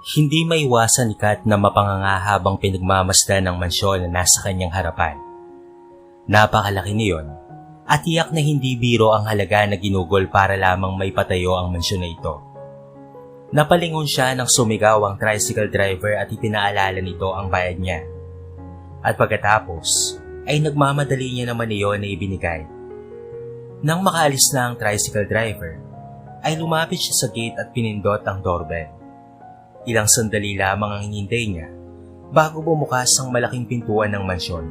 Hindi maiwasan ni Kat na mapanganga habang pinagmamasdan ng mansyon na nasa kanyang harapan. Napakalaki niyon at tiyak na hindi biro ang halaga na ginugol para lamang may patayo ang mansyon na ito. Napalingon siya nang sumigaw ang tricycle driver at ipinaalala nito ang bayad niya. At pagkatapos, ay nagmamadali niya naman iyon na ibinigay. Nang makaalis na ang tricycle driver, ay lumapit siya sa gate at pinindot ang doorbell. Ilang sandali lamang ang hinintay niya bago bumukas ang malaking pintuan ng mansyon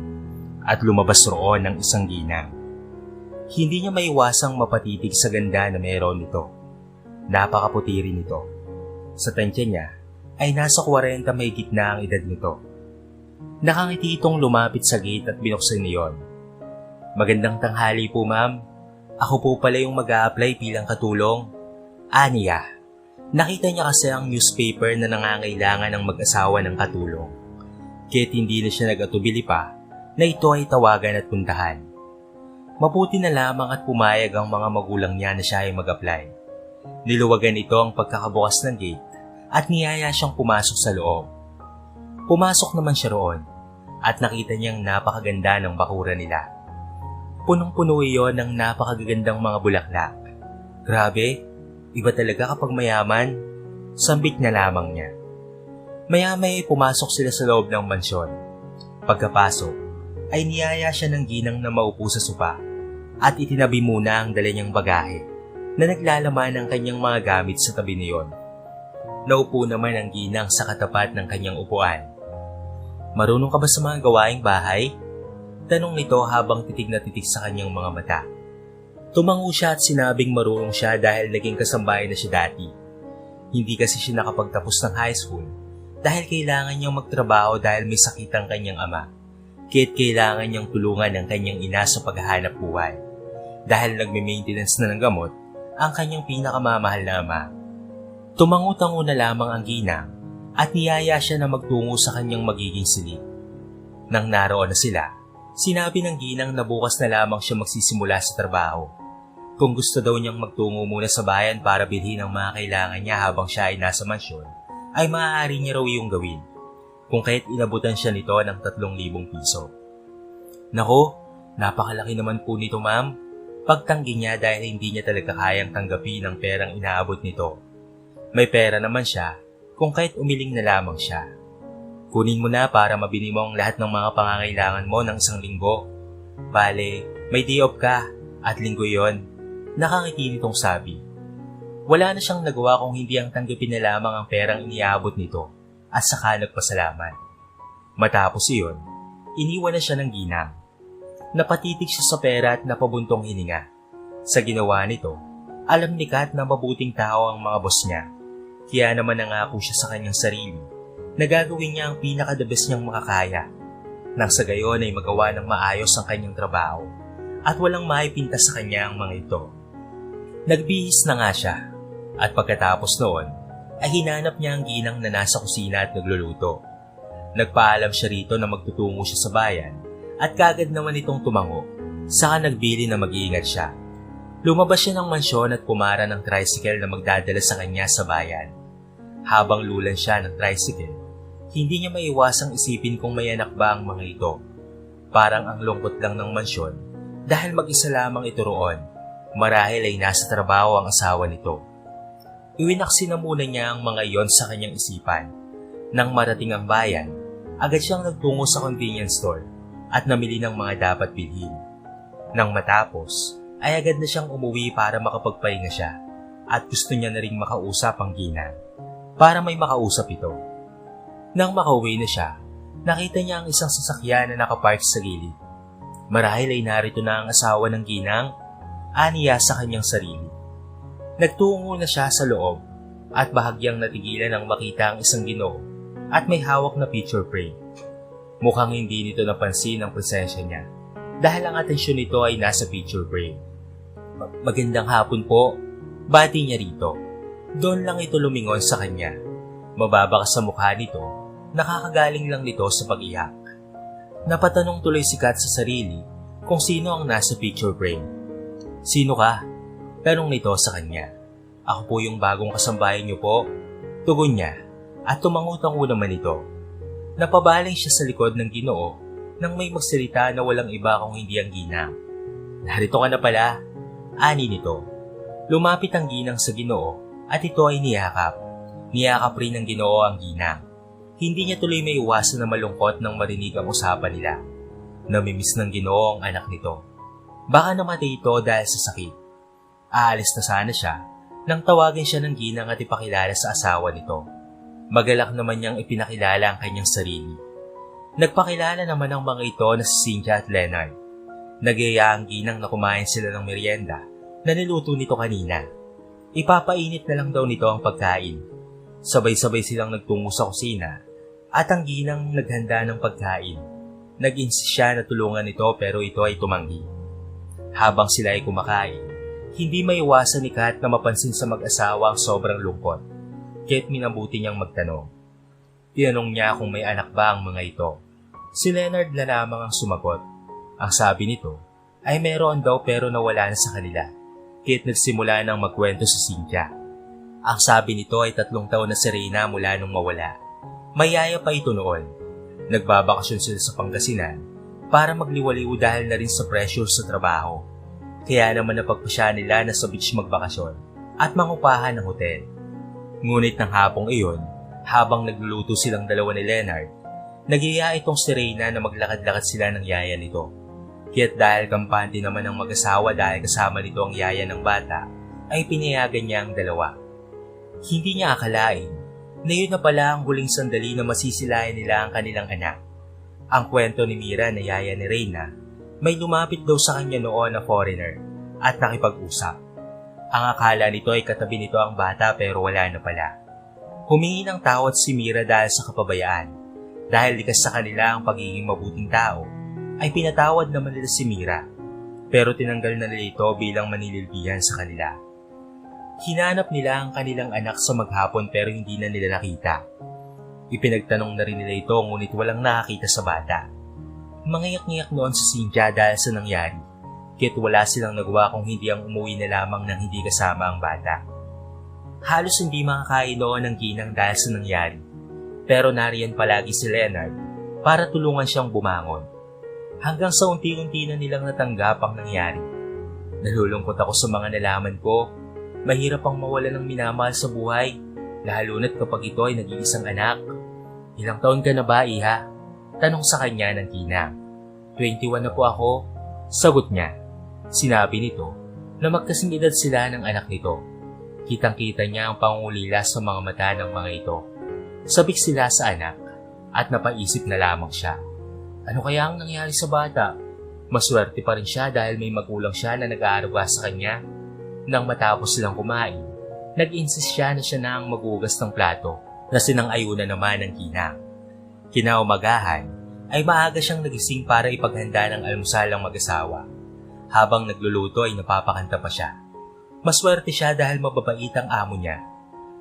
at lumabas roon ng isang ginang. Hindi niya maiwasang mapatitig sa ganda na meron nito. Napakaputi rin nito. Sa tansya niya ay nasa 40 may gitna ang edad nito. Nakangiti itong lumapit sa gate at binuksan niyon. Magandang tanghali po ma'am. Ako po pala yung mag apply bilang katulong. Aniya. Nakita niya kasi ang newspaper na nangangailangan ng mag-asawa ng katulong. Kaya't hindi na siya nag-atubili pa na ito ay tawagan at puntahan. Mabuti na lamang at pumayag ang mga magulang niya na siya ay mag-apply. Niluwagan ito ang pagkakabukas ng gate at niyaya siyang pumasok sa loob. Pumasok naman siya roon at nakita niyang napakaganda ng bakura nila. Punong-puno iyon ng napakagagandang mga bulaklak. Grabe, iba talaga kapag mayaman. Sambit na lamang niya. Maya-maya pumasok sila sa loob ng mansyon. Pagkapasok, ay niyaya siya ng ginang na maupo sa sopa at itinabi muna ang dala niyang bagahe na naglalaman ng kanyang mga gamit sa tabi niyon. Naupo naman ang ginang sa katapat ng kanyang upuan. Marunong ka ba sa mga gawaing bahay? Tanong nito habang titig na titig sa kanyang mga mata. Tumango siya at sinabing marunong siya dahil naging kasambahay na siya dati. Hindi kasi siya nakapagtapos ng high school dahil kailangan niyang magtrabaho dahil may sakit ang kanyang ama. Kaya't kailangan niyang tulungan ang kanyang ina sa paghahanap buhay. Dahil nagme-maintenance na ng gamot ang kanyang pinakamamahal na ama. Tumango-tango na lamang ang ginang at niyaya siya na magtungo sa kanyang magiging silid. Nang naroon na sila, sinabi ng ginang na bukas na lamang siya magsisimula sa trabaho. Kung gusto daw niyang magtungo muna sa bayan para bilhin ang mga kailangan niya habang siya ay nasa mansyon, ay maaari niya raw yung gawin. Kung kahit inabutan siya nito ng 3,000 piso. Nako, napakalaki naman po nito ma'am. Pagtanggi niya dahil hindi niya talaga kayang tanggapin ang perang inaabot nito. May pera naman siya kung kahit umiling na lamang siya. Kunin mo na para mabili mo ang lahat ng mga pangangailangan mo ng isang linggo. Bale, may day off ka at linggo yon. Nakangiti nitong sabi. Wala na siyang nagawa kung hindi ang tanggapin na lamang ang perang iniabot nito at saka nagpasalamat. Matapos iyon, iniwan na siya ng ginang. Napatitig siya sa pera at napabuntong hininga. Sa ginawa nito, alam ni Kat na mabuting tao ang mga boss niya. Kaya naman nangako siya sa kanyang sarili na gagawin niya ang pinaka-the best niyang makakaya. Nang sa gayon ay magawa ng maayos ang kanyang trabaho at walang maipinta sa kanya ang mga ito. Nagbihis na nga siya at pagkatapos noon ay hinanap niya ang ginang na nasa kusina at nagluluto. Nagpaalam siya rito na magtutungo siya sa bayan at kagad naman itong tumango. Saka nagbili na mag-iingat siya. Lumabas siya ng mansyon at pumara ng tricycle na magdadala sa kanya sa bayan. Habang lulan siya ng tricycle, hindi niya maiwasang isipin kung may anak ba ang mga ito. Parang ang lungkot lang ng mansyon dahil mag-isa lamang ito roon. Marahil ay nasa trabaho ang asawa nito. Iwinaksi na muna niya ang mga iyon sa kanyang isipan. Nang marating ang bayan, agad siyang nagtungo sa convenience store at namili ng mga dapat bilhin. Nang matapos, ay agad na siyang umuwi para makapagpahinga siya at gusto niya na ring makausap ang ginang para may makausap ito. Nang makauwi na siya, nakita niya ang isang sasakyan na nakapark sa gilid. Marahil ay narito na ang asawa ng ginang, aniya sa kanyang sarili. Nagtungo na siya sa loob at bahagyang natigilan ang makita ang isang ginoo at may hawak na picture frame. Mukhang hindi nito napansin ang presensya niya dahil ang atensyon nito ay nasa picture frame. Ma- Magandang hapon po, bati niya rito. Doon lang ito lumingon sa kanya. Mababa ka sa mukha nito, nakakagaling lang nito sa pag-iyak. Napatanong tuloy si Kat sa sarili kung sino ang nasa picture frame. Sino ka? Tanong nito sa kanya. Ako po yung bagong kasambahay niyo po. Tugon niya. at tumangutango naman ito. Napabaling siya sa likod ng ginoo nang may magsalita na walang iba kung hindi ang ginang. Narito ka na pala, ani nito. Lumapit ang ginang sa ginoo at ito ay niyakap. Niyakap rin ng ginoo ang ginang. Hindi niya tuloy may iwasan na malungkot nang marinig ang usapan nila. Namimiss ng ginoo ang anak nito. Baka namatay ito dahil sa sakit. Aalis na sana siya nang tawagin siya ng ginang at ipakilala sa asawa nito. Magalak naman niyang ipinakilala ang kanyang sarili. Nagpakilala naman ang mga ito na si Cynthia at Leonard. Nagyaya ang ginang na kumain sila ng merienda na niluto nito kanina. Ipapainit na lang daw nito ang pagkain. Sabay-sabay silang nagtungo sa kusina at ang ginang naghanda ng pagkain. Nag-insist siya na tulungan ito pero ito ay tumanggi. Habang sila ay kumakain, hindi may iwasan ni Kat na mapansin sa mag-asawa ang sobrang lungkot. Kaya't minabuti niyang magtanong. Tinanong niya kung may anak ba ang mga ito. Si Leonard na lamang ang sumagot. Ang sabi nito ay meron daw pero nawala na sa kanila. Kaya't nagsimula ng magkwento sa Cynthia. Ang sabi nito ay tatlong taon na si Reyna mula nung mawala. Mayaya pa ito noon. Nagbabakasyon sila sa Pangasinan para magliwaliw dahil na rin sa pressure sa trabaho. Kaya naman napagpasya nila na sa beach magbakasyon at mangupahan ng hotel. Ngunit ng hapong iyon, habang nagluluto silang dalawa ni Leonard, nagiya itong si Reyna na maglakad-lakad sila ng yaya nito. Kaya't dahil kampante naman ang mag-asawa dahil kasama nito ang yaya ng bata, ay pinayagan niya ang dalawa. Hindi niya akalain na yun na pala ang huling sandali na masisilayan nila ang kanilang anak. Ang kwento ni Mira na yaya ni Reyna, may lumapit daw sa kanya noon na foreigner at nakipag-usap. Ang akala nito ay katabi nito ang bata pero wala na pala. Humingi ng tawad si Mira dahil sa kapabayaan. Dahil likas sa kanila ang pagiging mabuting tao, ay pinatawad naman nila si Mira. Pero tinanggal na nila ito bilang manililbihan sa kanila. Hinanap nila ang kanilang anak sa maghapon pero hindi na nila nakita. Ipinagtanong na rin nila ito ngunit walang nakakita sa bata. Mangiyak-ngiyak noon sa Cynthia dahil sa nangyari. Kit wala silang nagawa kung hindi ang umuwi na lamang nang hindi kasama ang bata. Halos hindi makakain noon ng ginang dahil sa nangyari. Pero nariyan palagi si Leonard para tulungan siyang bumangon. Hanggang sa unti-unti na nilang natanggap ang nangyari. Nalulungkot ako sa mga nalaman ko. Mahirap ang mawala ng minamahal sa buhay, lalo na't kapag ito ay nag-iisang anak. Ilang taon ka na ba, Iha? Tanong sa kanya ng ginang. 21 na po ako. Sagot niya. Sinabi nito na magkasing edad sila ng anak nito. Kitang-kita niya ang pangungulila sa mga mata ng mga ito. Sabik sila sa anak at napaisip na lamang siya. Ano kaya ang nangyari sa bata? Maswerte pa rin siya dahil may magulang siya na nag-aaruga sa kanya. Nang matapos silang kumain, nag-insist siya na siya na ang magugas ng plato na sinang-ayuna naman ng ginang. Kinaumagahan ay maaga siyang nagising para ipaghanda ng almusal ang mag-asawa. Habang nagluluto ay napapakanta pa siya. Maswerte siya dahil mababait ang amo niya.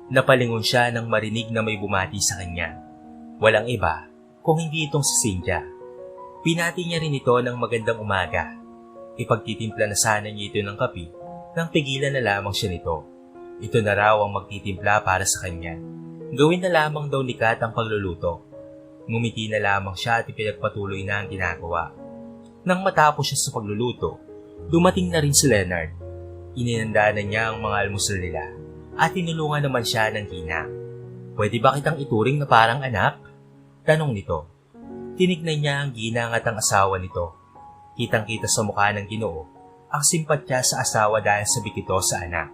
Napalingon siya nang marinig na may bumati sa kanya. Walang iba kung hindi itong si Cynthia. Pinati niya rin ito ng magandang umaga. Ipagtitimpla na sana niya ito ng kape nang pigilan na lamang siya nito. Ito na raw ang magtitimpla para sa kanya. Gawin na lamang daw ni Kat ang pagluluto. Ngumiti na lamang siya at ipinagpatuloy na ang ginagawa. Nang matapos siya sa pagluluto, dumating na rin si Leonard. Ininanda na niya ang mga almusal nila at tinulungan naman siya ng ginang. Pwede ba kitang ituring na parang anak? Tanong nito. Tinignan niya ang ginang at ang asawa nito. Kitang-kita sa mukha ng ginoo ang simpatya sa asawa dahil sa bikito sa anak.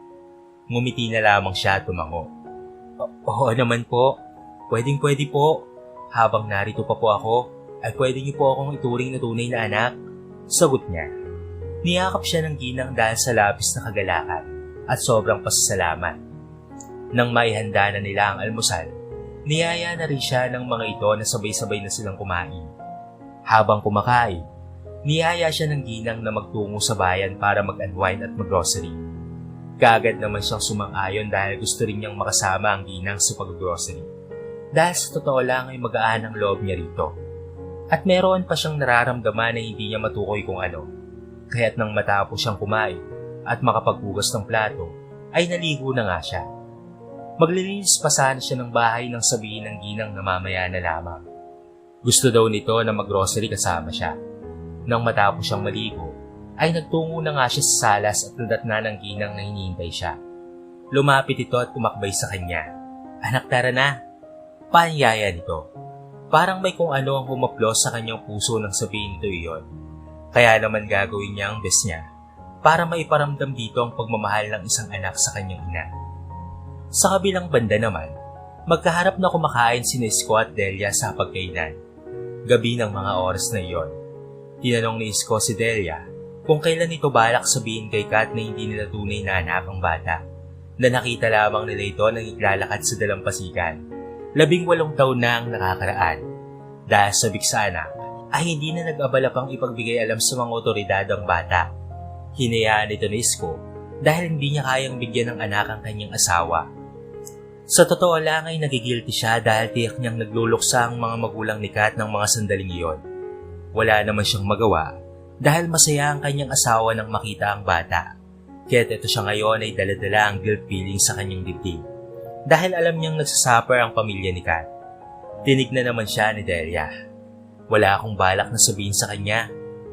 Ngumiti na lamang siya at tumango. Oo naman po. Pwedeng pwede po. Habang narito pa po ako, ay pwede niyo po akong ituring na tunay na anak. Sagot niya. Niyakap siya ng ginang dahil sa labis na kagalakan at sobrang pasasalamat. Nang maihanda na nila ang almusal, niyaya na rin siya ng mga ito na sabay-sabay na silang kumain. Habang kumakain, niyaya siya ng ginang na magtungo sa bayan para mag-unwind at mag-grocery. Kagad naman siyang sumang-ayon dahil gusto rin niyang makasama ang ginang sa pag-grocery. Dahil sa totoo lang ay magaan ang loob niya rito. At meron pa siyang nararamdaman na hindi niya matukoy kung ano. Kaya't nang matapos siyang kumain at makapaghugas ng plato, ay naligo na nga siya. Maglilinis pa sana siya ng bahay nang sabihin ng ginang na mamaya na lamang. Gusto daw nito na maggrocery kasama siya. Nang matapos siyang maligo, ay nagtungo na nga siya sa salas at nadatna ng ginang na hinihintay siya. Lumapit ito at tumakbay sa kanya. Anak tara na. Paanyaya nito. Parang may kung ano ang humaplos sa kanyang puso nang sabihin nito iyon. Kaya naman gagawin niya ang best niya para maiparamdam dito ang pagmamahal ng isang anak sa kanyang ina. Sa kabilang banda naman, magkaharap na kumakain si Isko at Delia sa pagkainan. Gabi ng mga oras na iyon. Tinanong ni Isko si Delia kung kailan ito balak sabihin kay Kat na hindi nila tunay na anak ang bata, na nakita lamang nila ito nang iglalakad sa dalampasigan. Labing walong taon na ang nakakaraan. Dahil sa biksa anak, ay hindi na nag-abala pang ipagbigay alam sa mga otoridad ang bata. Hinayaan ito ni Isko dahil hindi niya kayang bigyan ng anak ang kanyang asawa. Sa totoo lang ay nagigilty siya dahil tiyak niyang nagluluksa ang mga magulang ni Kat ng mga sandaling iyon. Wala naman siyang magawa dahil masaya ang kanyang asawa nang makita ang bata. Kaya't ito siya ngayon ay daladala ang guilt feeling sa kanyang dibdib. Dahil alam niyang nagsasuffer ang pamilya ni Kat. Tinignan naman siya ni Delia. Wala akong balak na sabihin sa kanya.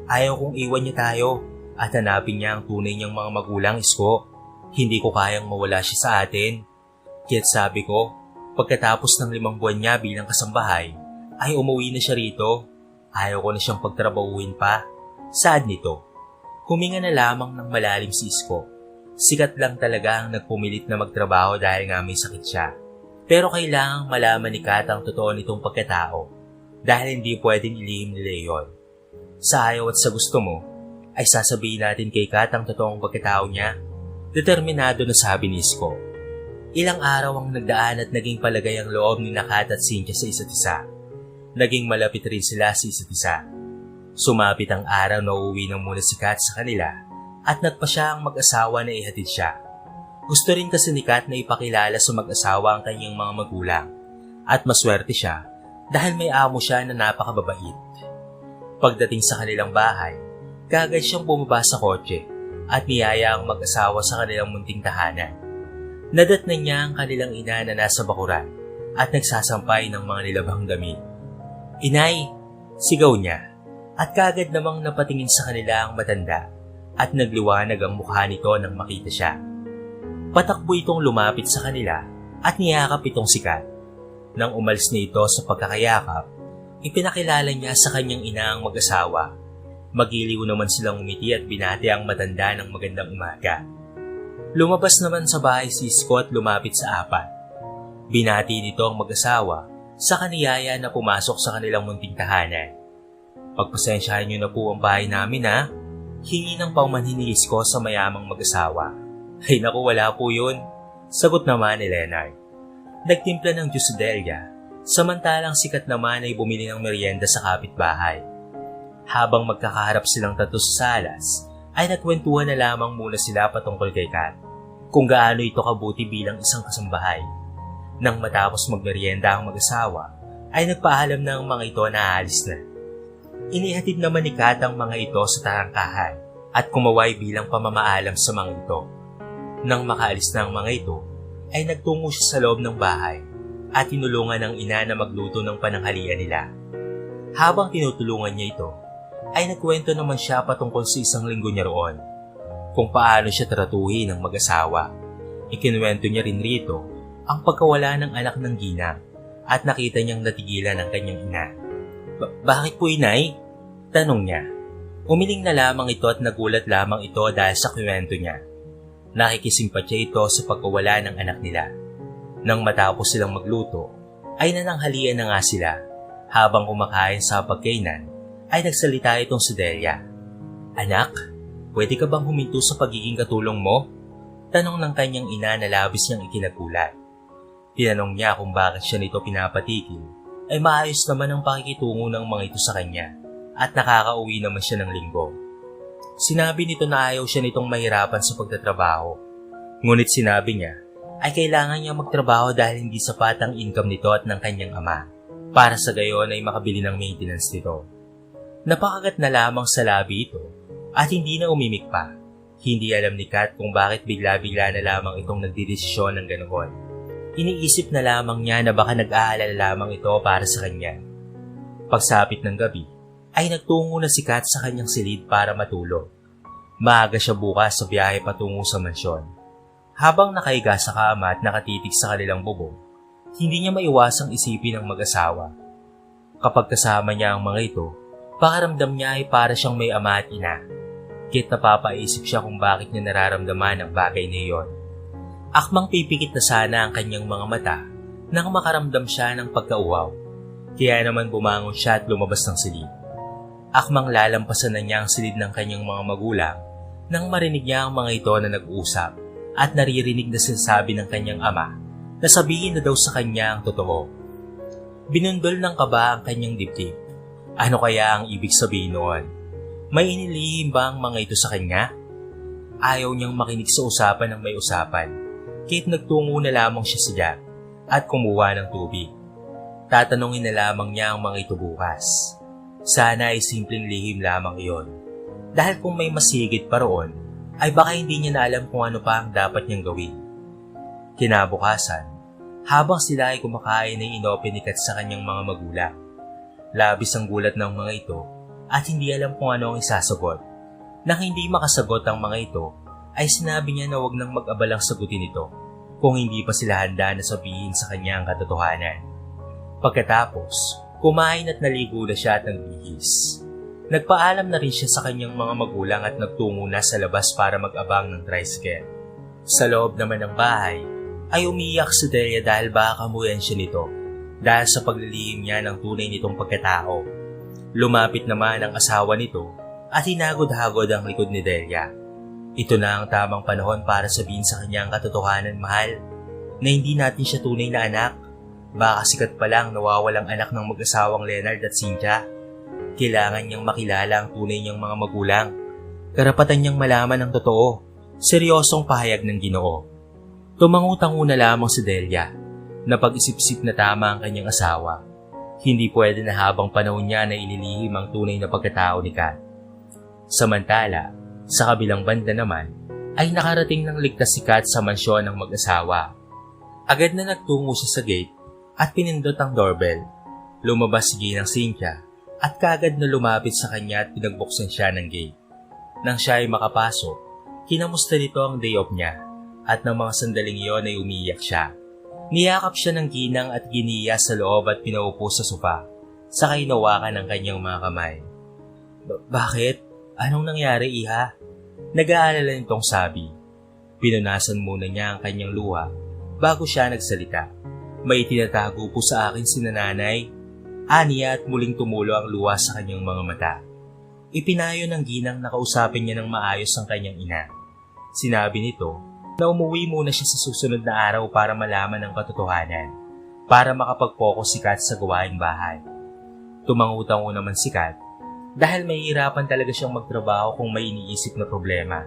Ayaw kong iwan niya tayo at hanapin niya ang tunay niyang mga magulang, Isko. Hindi ko kayang mawala siya sa atin. Kaya't sabi ko, pagkatapos ng limang buwan niya bilang kasambahay, ay umuwi na siya rito. Ayaw ko na siyang pagtrabahuin pa. Sad nito. Huminga na lamang ng malalim si Isko. Sikat lang talaga ang nagpumilit na magtrabaho dahil nga may sakit siya. Pero kailangang malaman ni Kat ang totoo nitong pagkatao dahil hindi pwedeng ilihim nila iyon. Sa ayaw at sa gusto mo, ay sasabihin natin kay Kat ang totoong pagkatao niya. Determinado na sabi ni Isko. Ilang araw ang nagdaan at naging palagay ang loob ni Nakat at Cynthia sa isa't isa. Naging malapit rin sila sa isa't isa. Sumapit ang araw na uuwi na muna si Kat sa kanila at nagpa siya ang mag-asawa na ihatid siya. Gusto rin kasi ni Kat na ipakilala sa mag-asawa ang kanyang mga magulang at maswerte siya dahil may amo siya na napakababait. Pagdating sa kanilang bahay, kagad siyang bumaba sa kotse at niyaya ang mag-asawa sa kanilang munting tahanan. Nadatnan niya ang kanilang ina na nasa bakuran at nagsasampay ng mga nilabang damit. Inay, sigaw niya at kagad namang napatingin sa kanila ang matanda at nagliwanag ang mukha nito nang makita siya. Patakbo itong lumapit sa kanila at niyakap itong sikat. Nang umalis na ito sa pagkakayakap, ipinakilala niya sa kanyang ina ang mag-asawa. Magiliw naman silang umiti at binati ang matanda ng magandang umaga. Lumabas naman sa bahay si Scott lumapit sa apat. Binati nito ang mag-asawa sa kaniyaya na pumasok sa kanilang munting tahanan. Pagpasensyahan niyo na po ang bahay namin ha. Hingi ng paumanhin ni Isko sa mayamang mag-asawa. Ay naku wala po yun. Sagot naman ni Leonard. Nagtimpla ng Diyos si Delia, samantalang sikat naman ay bumili ng merienda sa kapitbahay. Habang magkakaharap silang tatlo sa salas, ay nagkwentuhan na lamang muna sila patungkol kay Kat, kung gaano ito kabuti bilang isang kasambahay. Nang matapos magmerienda ang mag-asawa, ay nagpaalam na ang mga ito na aalis na. Inihatid naman ni Kat ang mga ito sa tarangkahan at kumaway bilang pamamaalam sa mga ito. Nang makaalis na ang mga ito, ay nagtungo siya sa loob ng bahay at tinulungan ng ina na magluto ng pananghalian nila. Habang tinutulungan niya ito, ay nagkwento naman siya patungkol sa isang linggo niya roon, kung paano siya tratuhin ng mag-asawa. Ikinuwento niya rin rito ang pagkawala ng anak ng ginang at nakita niyang natigilan ang kanyang ina. Ba- bakit po inay? Tanong niya. Umiling na lamang ito at nagulat lamang ito dahil sa kwento niya. Nakikisimpatya ito sa pagkawala ng anak nila. Nang matapos silang magluto, ay nananghalian na nga sila. Habang kumakain sa pagkainan, ay nagsalita itong si Delia. Anak, pwede ka bang huminto sa pagiging katulong mo? Tanong ng kanyang ina na labis niyang ikinagulat. Tinanong niya kung bakit siya nito pinapatigil, ay maayos naman ang pakikitungo ng mga ito sa kanya at nakakauwi naman siya ng linggo. Sinabi nito na ayaw siya nitong mahirapan sa pagtatrabaho. Ngunit sinabi niya ay kailangan niya magtrabaho dahil hindi sapat ang income nito at ng kanyang ama para sa gayon ay makabili ng maintenance nito. Napakagat na lamang sa labi ito at hindi na umimik pa. Hindi alam ni Kat kung bakit bigla-bigla na lamang itong nagdidesisyon ng ganoon. Iniisip na lamang niya na baka nag-aalala lamang ito para sa kanya. Pagsapit ng gabi, ay nagtungo na si Kat sa kanyang silid para matulog. Maaga siya bukas sa biyahe patungo sa mansyon. Habang nakahiga sa kama at nakatitig sa kanilang bubong, hindi niya maiwasang isipin ang mag-asawa. Kapag kasama niya ang mga ito, pakaramdam niya ay para siyang may ama at ina. Kit napapaisip siya kung bakit niya nararamdaman ang bagay na iyon. Akmang pipikit na sana ang kanyang mga mata nang makaramdam siya ng pagkauhaw. Kaya naman bumangon siya at lumabas ng silid. Akmang lalampasan na niya ang silid ng kanyang mga magulang nang marinig niya ang mga ito na nag-uusap at naririnig na sinasabi ng kanyang ama na sabihin na daw sa kanya ang totoo. Binundol ng kaba ang kanyang dibdib. Ano kaya ang ibig sabihin noon? May inilihim ba ang mga ito sa kanya? Ayaw niyang makinig sa usapan ng may usapan. Kahit nagtungo na lamang siya sa Jack at kumuha ng tubig. Tatanungin na lamang niya ang mga ito bukas. Sana ay simpleng lihim lamang iyon. Dahil kung may masigit pa roon, ay baka hindi niya na alam kung ano pa ang dapat niyang gawin. Kinabukasan, habang sila ay kumakain ay inopen ni Kat sa kanyang mga magulang. Labis ang gulat ng mga ito at hindi alam kung ano ang isasagot. Nang hindi makasagot ang mga ito, ay sinabi niya na wag nang mag-abalang sagutin ito kung hindi pa sila handa na sabihin sa kanya ang katotohanan. Pagkatapos, kumain at naligo na siya at nagbihis. Nagpaalam na rin siya sa kanyang mga magulang at nagtungo na sa labas para mag-abang ng tricycle. Sa loob naman ng bahay, ay umiyak si Delia dahil baka kamuyan siya nito dahil sa paglilihim niya ng tunay nitong pagkatao. Lumapit naman ang asawa nito at hinagod-hagod ang likod ni Delia. Ito na ang tamang panahon para sabihin sa kanya ang katotohanan, mahal, na hindi natin siya tunay na anak. Baka sikat pa lang nawawalang anak ng mag-asawang Leonard at Cynthia. Kailangan niyang makilala ang tunay niyang mga magulang. Karapatan niyang malaman ang totoo. Seryosong pahayag ng ginoo. Tumangutango na lamang si Delia na pag-isip-isip na tama ang kanyang asawa. Hindi pwede na habang panahon niya na ililihim ang tunay na pagkatao ni Kat. Samantala, sa kabilang banda naman, ay nakarating ng ligtas si Kat sa mansyon ng mag-asawa. Agad na nagtungo siya sa gate at pinindot ang doorbell. Lumabas si Ginang Cynthia at kagad na lumapit sa kanya at pinagbuksan siya ng gate. Nang siya ay makapasok, kinamusta nito ang day off niya at ng mga sandaling iyon ay umiyak siya. Niyakap siya ng ginang at giniya sa loob at pinaupo sa sofa, sa hinawakan ng kanyang mga kamay. "Ba- bakit? Anong nangyari, iha? Nag-aalala nitong sabi. Pinunasan muna niya ang kanyang luha bago siya nagsalita. May tinatago po sa akin si nanay. Aniya at muling tumulo ang luha sa kanyang mga mata. Ipinayo ng ginang na kausapin niya ng maayos ang kanyang ina. Sinabi nito na umuwi muna siya sa susunod na araw para malaman ang katotohanan, para makapag-focus si Kat sa gawaing bahay. Tumangutang naman si Kat dahil mahihirapan talaga siyang magtrabaho kung may iniisip na problema.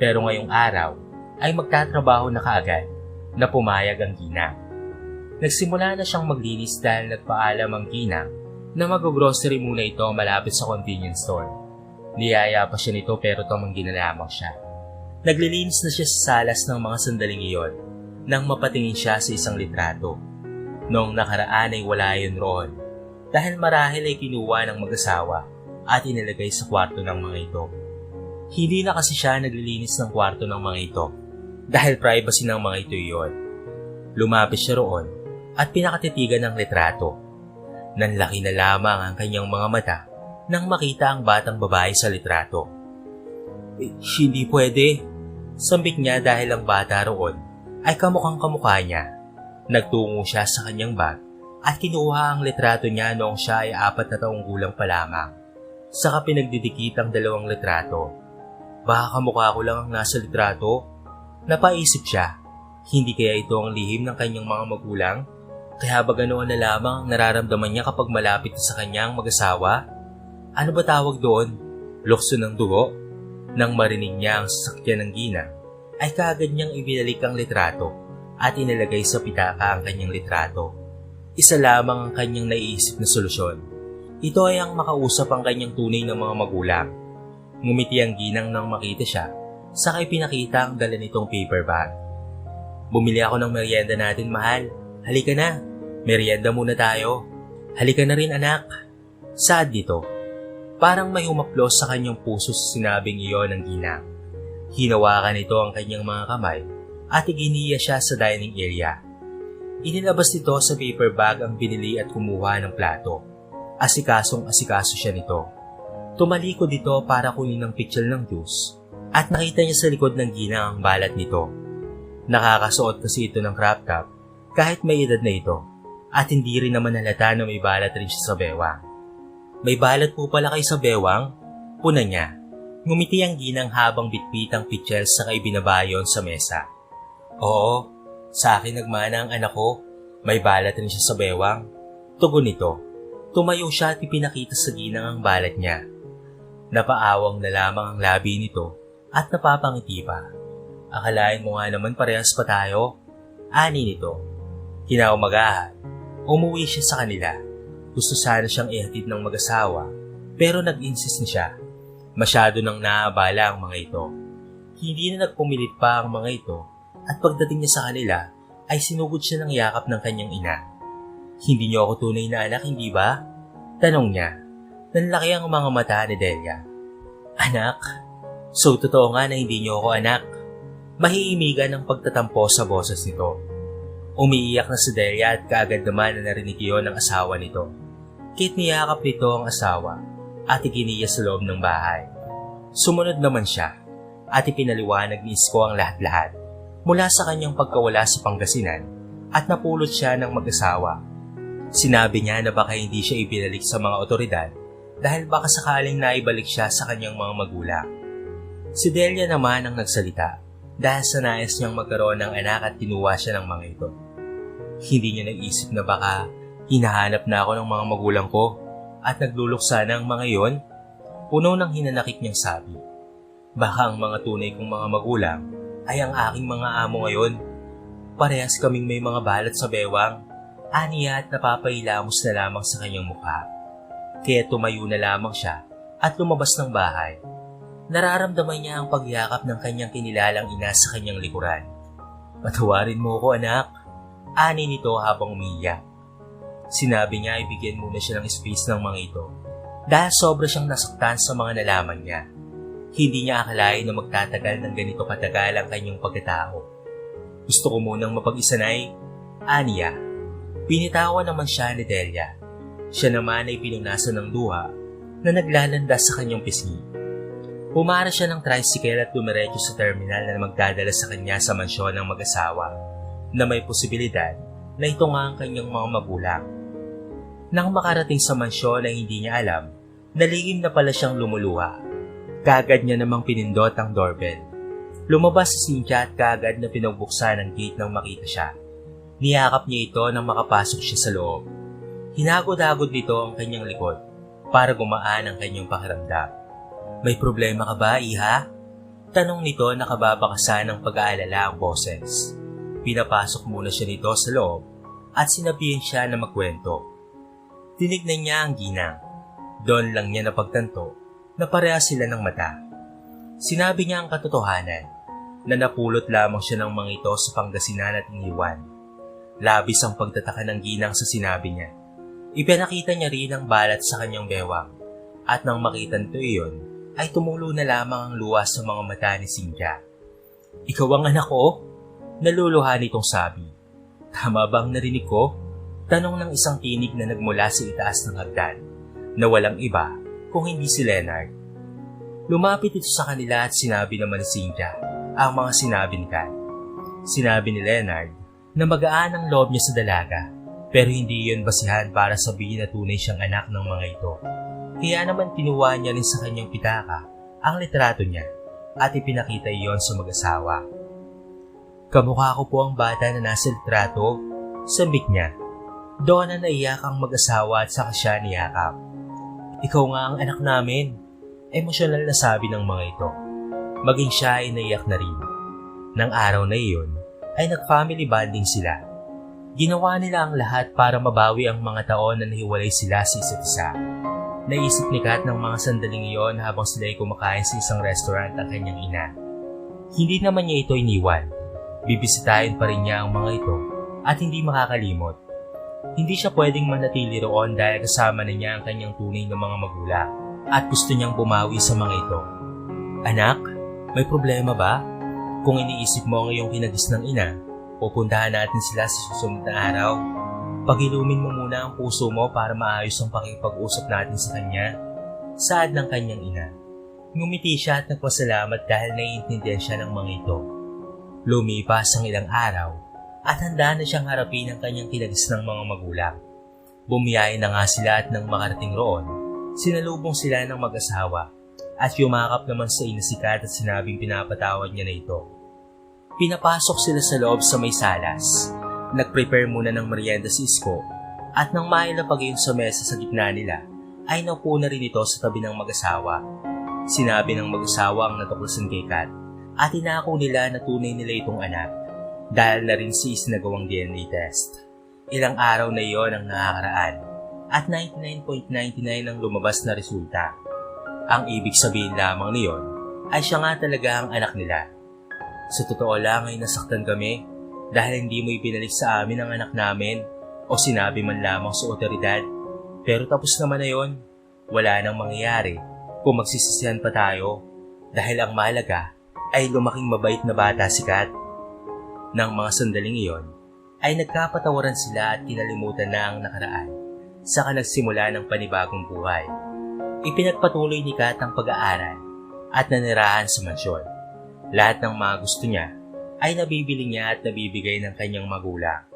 Pero ngayong araw ay magtatrabaho na kaagad na pumayag ang ginang. Nagsimula na siyang maglinis dahil nagpaalam ang ginang na mag-grocery muna ito malapit sa convenience store. Niyaya pa siya nito pero tumanggi na lamang siya. Naglilinis na siya sa salas ng mga sandaling iyon nang mapatingin siya sa isang litrato. Noong nakaraan ay wala yun roon dahil marahil ay kinuha ng mag-asawa at inilagay sa kwarto ng mga ito. Hindi na kasi siya naglilinis ng kwarto ng mga ito dahil privacy ng mga ito iyon. Lumapit siya roon at pinakatitigan ng litrato. Nanlaki na lamang ang kanyang mga mata nang makita ang batang babae sa litrato. Eh, hindi pwede. Sambit niya dahil ang bata roon ay kamukhang kamukha niya. Nagtungo siya sa kanyang bag at kinuha ang litrato niya noong siya ay apat na taong gulang pa lamang. Saka pinagdidikit ang dalawang litrato. Baka kamukha ko lang ang nasa litrato. Napaisip siya, hindi kaya ito ang lihim ng kanyang mga magulang? Kaya ba ganoon na lamang ang nararamdaman niya kapag malapit sa kanyang mag-asawa? Ano ba tawag doon? Lukso ng dugo? Nang marinig niya ang sasakyan ng ginang, ay kaagad niyang ibinalik ang litrato at inilagay sa pitaka ang kanyang litrato. Isa lamang ang kanyang naiisip na solusyon. Ito ay ang makausap ang kanyang tunay ng mga magulang. Ngumiti ang ginang nang makita siya, saka pinakita ang dala nitong paper bag. Bumili ako ng merienda natin, mahal. Halika na. Merienda muna tayo. Halika na rin, anak. Sad dito. Parang may humaplos sa kanyang puso sa sinabing iyon ng ginang. Hinawakan nito ang kanyang mga kamay at iginiya siya sa dining area. Inilabas nito sa paper bag ang binili at kumuha ng plato. Asikasong asikaso siya nito. Tumalikod dito para kunin ng pitchel ng juice at nakita niya sa likod ng ginang ang balat nito. Nakakasuot kasi ito ng crop top kahit may edad na ito at hindi rin naman halata na may balat rin siya sa bewang. May balat po pala kay sa bewang? Puna niya. Ngumiti ang ginang habang bitbit ang pitchel sa kaibinabayon sa mesa. Oo, sa akin nagmana ang anak ko. May balat rin siya sa bewang. Tugon nito. Tumayo siya at ipinakita sa ginang ang balat niya. Napaawang na lamang ang labi nito at napapangiti pa. Akalain mo nga naman parehas pa tayo. Ani nito. Kinaumagahan, umuwi siya sa kanila. Gusto sana siyang ihatid ng mag-asawa pero nag-insist na siya. Masyado nang naabala ang mga ito. Hindi na nagpumilit pa ang mga ito at pagdating niya sa kanila ay sinugod siya ng yakap ng kanyang ina. Hindi niyo ako tunay na anak, hindi ba? Tanong niya. Nanlaki ang mga mata ni Delia. Anak? So totoo nga na hindi niyo ako anak. Mahiimigan ang pagtatampo sa boses nito. Umiiyak na si Delia at kaagad naman na narinig iyon ng asawa nito. Kit niyakap nito ang asawa at ikiniya sa loob ng bahay. Sumunod naman siya at ipinaliwanag ni Isko ang lahat-lahat mula sa kanyang pagkawala sa Pangasinan at napulot siya ng mag-asawa. Sinabi niya na baka hindi siya ibinalik sa mga otoridad dahil baka sakaling naibalik siya sa kanyang mga magulang. Si Delia naman ang nagsalita dahil sa nais niyang magkaroon ng anak at kinuha siya ng mga ito. Hindi niya nag-isip na baka hinahanap na ako ng mga magulang ko at nagluluksa na ang mga iyon. Puno ng hinanakit niyang sabi. Baka ang mga tunay kong mga magulang ay ang aking mga amo ngayon. Parehas kaming may mga balat sa bewang. Aniya at napapahilamos na lamang sa kanyang mukha. Kaya tumayo na lamang siya at lumabas ng bahay. Nararamdaman niya ang pagyakap ng kanyang kinilalang ina sa kanyang likuran. Patawarin mo ko anak. Ani nito habang umiiyak. Sinabi niya ibigyan muna siya ng space ng mga ito dahil sobra siyang nasaktan sa mga nalaman niya. Hindi niya akalain na magtatagal ng ganito katagal ang kanyang pagkatao. Gusto ko munang mapag-isanay. Aniya, pinitawan naman siya ni Delia. Siya naman ay pinunasan ng duha na naglalanda sa kanyang pisngi. Pumara siya ng tricycle at dumiretso sa terminal na magdadala sa kanya sa mansyon ng mag-asawa na may posibilidad na ito nga ang kanyang mga magulang. Nang makarating sa mansyon ay hindi niya alam, naligim na pala siyang lumuluha. Kagad niya namang pinindot ang doorbell. Lumabas si Cynthia at kagad na pinagbuksan ang gate nang makita siya. Niyakap niya ito nang makapasok siya sa loob. Hinagod-agod nito ang kanyang likod para gumaan ang kanyang pakiramdam. May problema ka ba, iha? Tanong nito na kababakasan ng pag-aalala ang boses. Pinapasok muna siya nito sa loob at sinabihan siya na magkwento. Tinignan niya ang ginang. Doon lang niya napagtanto na pareha sila ng mata. Sinabi niya ang katotohanan na napulot lamang siya ng mga ito sa Pangasinan at iniwan. Labis ang pagtataka ng ginang sa sinabi niya. Ipinakita niya rin ang balat sa kanyang bewang at nang makita nito iyon ay tumulo na lamang ang luwas sa mga mata ni Cynthia. Ikaw ang anak ko? Naluluha nitong sabi. Tama bang narinig ko? Tanong ng isang tinig na nagmula sa itaas ng hagdan na walang iba kung hindi si Leonard. Lumapit ito sa kanila at sinabi naman ni Cynthia ang mga sinabi ni Kat. Sinabi ni Leonard na magaan ang loob niya sa dalaga pero hindi yun basihan para sabihin na tunay siyang anak ng mga ito. Kaya naman tinuwa niya rin sa kanyang pitaka ang litrato niya at ipinakita iyon sa mag-asawa. Kamukha ko po ang bata na nasa litrato, sambik niya. Doon na naiyak ang mag-asawa at saka siya niyakap. Ikaw nga ang anak namin. Emosyonal na sabi ng mga ito. Maging siya ay naiyak na rin. Nang araw na iyon, ay nag-family bonding sila. Ginawa nila ang lahat para mabawi ang mga taon na nahiwalay sila sa isa't isa. Naisip ni Kat ng mga sandaling iyon habang sila ay kumakain sa isang restaurant ang kanyang ina. Hindi naman niya ito iniwan. Bibisitahin pa rin niya ang mga ito at hindi makakalimot. Hindi siya pwedeng manatili roon dahil kasama na niya ang kanyang tunay na mga magulang at gusto niyang bumawi sa mga ito. Anak, may problema ba? Kung iniisip mo ang iyong kinagis ng ina, pupuntahan natin sila sa susunod na araw. Pagilumin mo muna ang puso mo para maayos ang pakipag-usap natin sa kanya. Saad ng kanyang ina. Ngumiti siya at nagpasalamat dahil naiintindihan siya ng mga ito. Lumipas ang ilang araw at handa na siyang harapin ang kanyang kinagis ng mga magulang. Bumiyay na nga sila at nang makarating roon, sinalubong sila ng mag-asawa at yumakap naman sa ina si Kat at sinabing pinapatawad niya na ito. Pinapasok sila sa loob sa may salas. Nag-prepare muna ng merienda si Isko at nang mailapag yun sa mesa sa gitna nila, ay naupo na rin ito sa tabi ng mag-asawa. Sinabi ng mag-asawa ang natuklasan kay Kat at inako nila na tunay nila itong anak dahil na rin si isinagawang DNA test. Ilang araw na iyon ang nakakaraan at 99.99 ang lumabas na resulta. Ang ibig sabihin lamang niyon ay siya nga talaga ang anak nila. Sa totoo lang ay nasaktan kami dahil hindi mo ibinalik sa amin ang anak namin o sinabi man lamang sa otoridad. Pero tapos naman na yon, wala nang mangyayari kung magsisisihan pa tayo dahil ang mahalaga ay lumaking mabait na bata si Kat. Nang mga sandaling iyon, ay nagkapatawaran sila at kinalimutan na ang nakaraan. Saka nagsimula ng panibagong buhay. Ipinagpatuloy ni Kat ang pag-aaral at nanirahan sa mansyon. Lahat ng mga gusto niya ay nabibili niya at nabibigay ng kanyang magulang.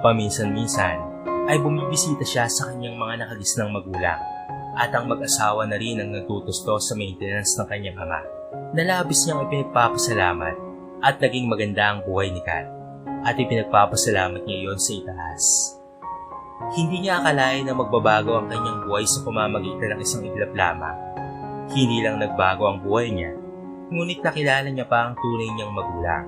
Paminsan-minsan ay bumibisita siya sa kanyang mga nakagis ng magulang at ang mag-asawa na rin ang nagtutusto sa maintenance ng kanyang ama. Nalabis niyang ipinagpapasalamat at naging maganda ang buhay ni Kat at ipinagpapasalamat niya iyon sa itaas. Hindi niya akalain na magbabago ang kanyang buhay sa pamamagitan ng isang iglap lamang. Hindi lang nagbago ang buhay niya, ngunit nakilala niya pa ang tunay niyang magulang.